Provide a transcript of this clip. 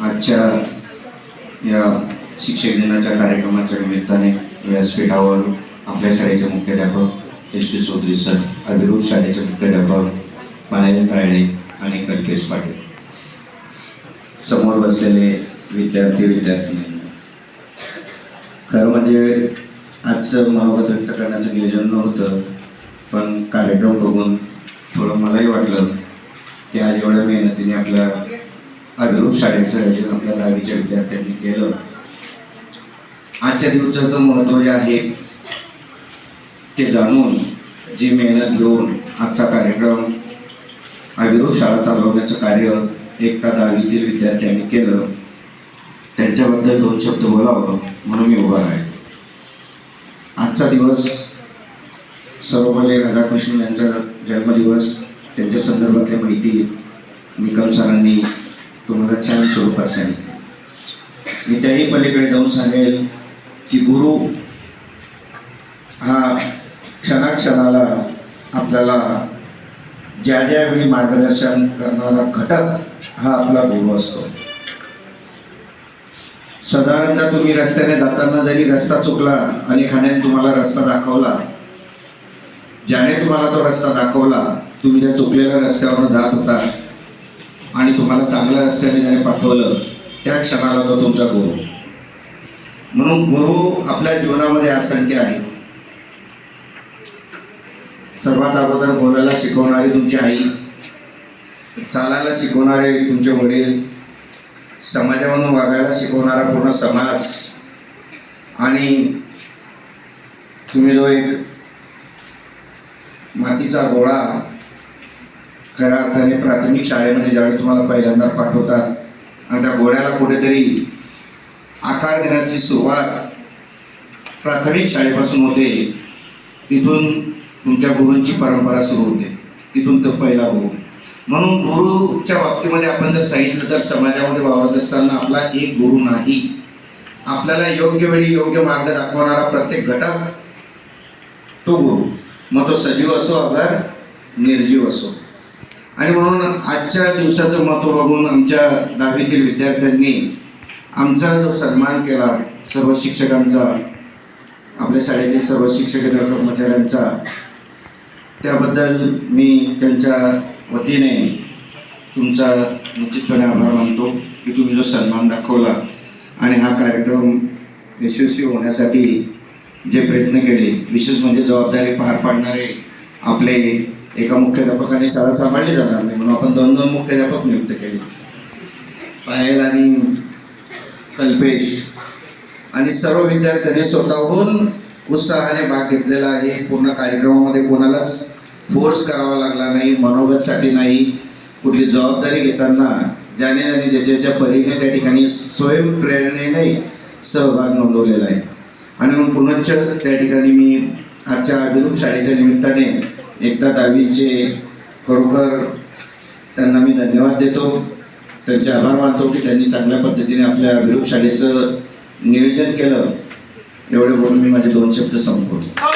आजच्या या शिक्षक दिनाच्या कार्यक्रमाच्या निमित्ताने व्यासपीठावर आपल्या शाळेचे मुख्याध्यापक S T Chaudhari sir Abhirup शाळेचे मुख्याध्यापक पायल तायडे आणि कल्पेश पाटील. समोर बसलेले विद्यार्थी विद्यार्थिनी खरं म्हणजे आजचं मनोगत व्यक्त करण्याचं नियोजन नव्हतं पण कार्यक्रम बघून थोडं मलाही वाटलं की आज एवढ्या मेहनतीने आपल्या अभिरूप शाळेचं आयोजन आपल्या दहावीच्या विद्यार्थ्यांनी केलं. आजच्या दिवसाचं महत्त्व जे आहे ते जाणून जी मेहनत घेऊन आजचा कार्यक्रम अभिरूप शाळा चालवण्याचं कार्य एकता दहावीतील विद्यार्थ्यांनी केलं त्यांच्याबद्दल दोन शब्द बोलावं म्हणून मी उभा आहे. आजचा दिवस सर्वपल्ली राधाकृष्ण यांचा जन्मदिवस त्यांच्या संदर्भातल्या माहिती निकम सरांनी तुम्हाला छान स्वरूपात सांगितले. मी त्याही पलीकडे जाऊन सांगेल की गुरु हा क्षणाक्षणाला आपल्याला ज्या ज्या वेळी मार्गदर्शन करणारा घटक हा आपला गुरु असतो. साधारणतः तुम्ही रस्त्याने जाताना जरी रस्ता चुकला आणि खाण्याने तुम्हाला रस्ता दाखवला ज्याने तुम्हाला तो रस्ता दाखवला तुम्ही ज्या चुकलेल्या रस्त्यावर जात होता. तुम्हाला चांगल्या रस्त्याने ज्याने पाठवलं त्या क्षणाला तो तुमचा गुरु. म्हणून गुरु आपल्या जीवनामध्ये असंख्य आहे. सर्वात अगोदर बोलायला शिकवणारी तुमची आई चालायला शिकवणारे तुमचे वडील समाजामधून वागायला शिकवणारा पूर्ण समाज आणि तुम्ही जो एक मातीचा गोळा खऱ्या अर्थाने प्राथमिक शाळेमध्ये ज्यावेळी तुम्हाला पहिल्यांदा पाठवतात आणि त्या घोड्याला कुठेतरी आकार देण्याची सुरुवात प्राथमिक शाळेपासून होते तिथून तुमच्या गुरूंची परंपरा सुरू होते तिथून तो पहिला गुरु. म्हणून गुरुच्या बाबतीमध्ये आपण जर सांगितलं तर समाजामध्ये वावरत असताना आपला एक गुरु नाही. आपल्याला योग्य वेळी योग्य मार्ग दाखवणारा प्रत्येक घटक तो गुरु. मग तो सजीव असो अगर निर्जीव असो. आणि म्हणून आजच्या दिवसाचं महत्त्व बघून आमच्या दहावीतील विद्यार्थ्यांनी आमचा जो सन्मान केला सर्व शिक्षकांचा आपल्या शाळेतील सर्व शिक्षक कर्मचाऱ्यांचा त्याबद्दल मी त्यांच्या वतीने तुमचा निश्चितपणे आभार मानतो की तुम्ही जो सन्मान दाखवला आणि हा कार्यक्रम यशस्वी होण्यासाठी जे प्रयत्न केले विशेष म्हणजे जबाबदारी पार पाडणारे आपले एका मुख्याध्यापकाने शाळा सांभाळली जाणार नाही म्हणून आपण दोन दोन मुख्याध्यापक नियुक्त केले. पायल आणि कल्पेश. आणि सर्व विद्यार्थ्यांनी स्वतःहून उत्साहाने भाग घेतलेला आहे. पूर्ण कार्यक्रमामध्ये कोणालाच फोर्स करावा लागला नाही मनोगतसाठी नाही. कुठली जबाबदारी घेताना ज्याने ज्याने ज्याच्या परीने त्या ठिकाणी स्वयंप्रेरणेने सहभाग नोंदवलेला आहे. आणि म्हणून पुनश्च त्या ठिकाणी मी आजच्या अभिरूप शाळेच्या निमित्ताने एकदा दहावीचे खरोखर त्यांना मी धन्यवाद देतो. त्यांचे आभार मानतो की त्यांनी चांगल्या पद्धतीने आपल्या अभिरूप शाळेचं नियोजन केलं. एवढे बोलून मी माझे दोन शब्द संपवतो.